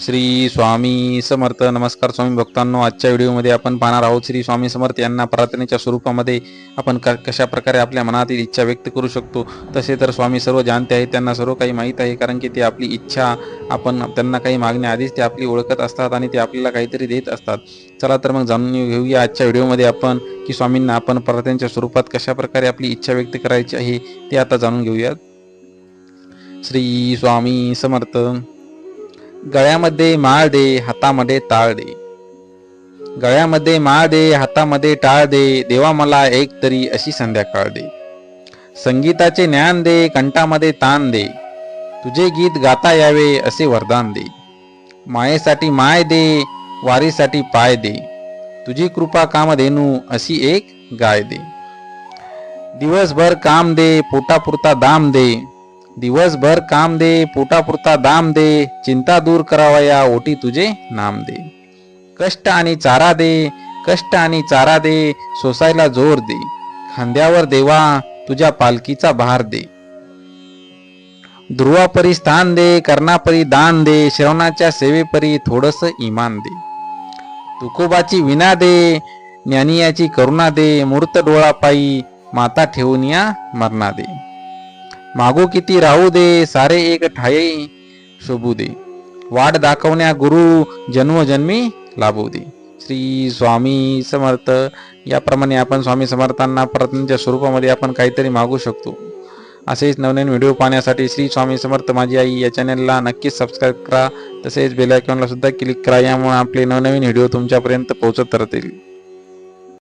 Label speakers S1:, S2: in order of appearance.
S1: श्री स्वामी समर्थ. नमस्कार स्वामी भक्तांनो आजच्या व्हिडिओमध्ये आपण पाहणार आहोत श्री स्वामी समर्थ यांना प्रार्थनेच्या स्वरूपामध्ये आपण क कशा प्रकारे आपल्या मनातील इच्छा व्यक्त करू शकतो. तसे तर स्वामी सर्व जाणते आहेत त्यांना सर्व काही माहीत आहे कारण की ते आपली इच्छा आपण त्यांना काही मागण्याआधीच ते आपली ओळखत असतात आणि ते आपल्याला काहीतरी देत असतात. चला तर मग जाणून घेऊया आजच्या व्हिडिओमध्ये आपण की स्वामींना आपण प्रार्थनेच्या स्वरूपात कशा प्रकारे आपली इच्छा व्यक्त करायची आहे ते आता जाणून घेऊयात. श्री स्वामी समर्थ. गळ्यामध्ये माळ दे हातामध्ये टाळ दे. गळ्यामध्ये माळ दे हातामध्ये टाळ दे देवा मला एक तरी अशी संध्याकाळ दे. संगीताचे ज्ञान दे कंठामध्ये ताण दे. तुझे गीत गाता यावे असे वरदान दे. मायेसाठी माय दे वारीसाठी पाय दे. तुझी कृपा कामधेनू अशी एक गाय दे. दिवसभर काम दे पोटापुरता दाम दे. दिवसभर काम दे पोटापुरता दाम दे चिंता दूर करावया ओटी तुझे नाम दे. कष्ट आणि चारा दे कष्ट आणि चारा दे सोसायला जोर दे. खांद्यावर देवा तुझ्या पालखीचा भार दे. ध्रुवापरी स्थान दे कर्णापरी दान दे श्रवणाच्या सेवेपरी थोडस इमान दे. तुकोबाची विना दे ज्ञानियाची करुणा दे मूर्त डोळा पायी माता ठेवून या मरणा दे. मागो किती राहू दे सारे एक ठाये शोभू दे. वाट दाखवण्या गुरु जन्मजन्मी लाभू दे. श्री स्वामी समर्थ याप्रमाणे आपण स्वामी समर्थांना प्रार्थनेच्या स्वरूपामध्ये आपण काहीतरी मागू शकतो. असेच नवनवीन व्हिडिओ पाहण्यासाठी श्री स्वामी समर्थ माझी आई या चॅनलला नक्कीच सबस्क्राईब करा. तसेच बेल आयकॉनला सुद्धा क्लिक करा यामुळे आपले नवनवीन व्हिडिओ तुमच्यापर्यंत पोहोचत राहतील.